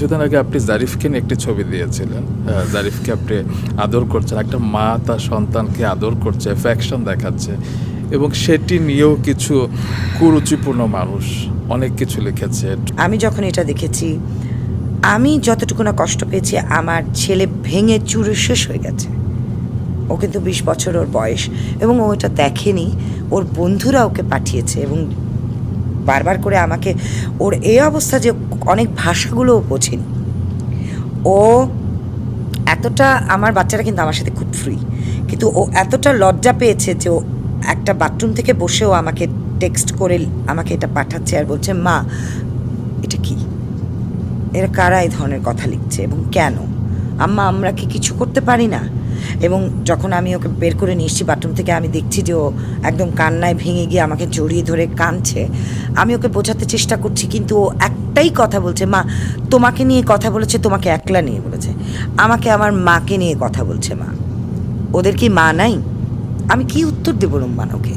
কিছুদিন আগে আপনি জারিফকে নিয়ে একটি ছবি দিয়েছিলেন? জারিফকে আপনি আদর করছেন, একটা মা তার সন্তানকে আদর করছে অ্যাফেকশন দেখাচ্ছে, এবং সেটি নিয়েও কিছু কুরুচিপূর্ণ মানুষ অনেক কিছু লিখেছে। আমি যখন এটা দেখেছি, আমি যতটুকু না কষ্ট পেয়েছি, আমার ছেলে ভেঙে চুরে শেষ হয়ে গেছে। ও কিন্তু বিশ বছর ওর বয়স, এবং ও এটা দেখেনি, ওর বন্ধুরা ওকে পাঠিয়েছে, এবং বারবার করে আমাকে ওর এই অবস্থা যে অনেক ভাষাগুলো ও বোঝেনি। ও এতটা, আমার বাচ্চারা কিন্তু আমার সাথে খুব ফ্রি কিন্তু ও এতটা লজ্জা পেয়েছে যে ও একটা বাথরুম থেকে বসেও আমাকে টেক্সট করে আমাকে এটা পাঠাচ্ছে আর বলছে, মা, এটা কি? এরা কারা এই ধরনের কথা লিখছে এবং কেন? আম্মা, আমরা কি কিছু করতে পারি না? এবং যখন আমি ওকে বের করে নিয়ে এসেছি বাথরুম থেকে, আমি দেখছি যে ও একদম কান্নায় ভেঙে গিয়ে আমাকে জড়িয়ে ধরে কাঁদছে। আমি ওকে বোঝাতে চেষ্টা করছি, কিন্তু ও একটাই কথা বলছে, মা, তোমাকে নিয়ে কথা বলেছে, তোমাকে একলা নিয়ে বলেছে। আমাকে আমার মাকে নিয়ে কথা বলছে, মা। ওদের কি মা নাই? আমি কি উত্তর দেবো রুম্মান ওকে?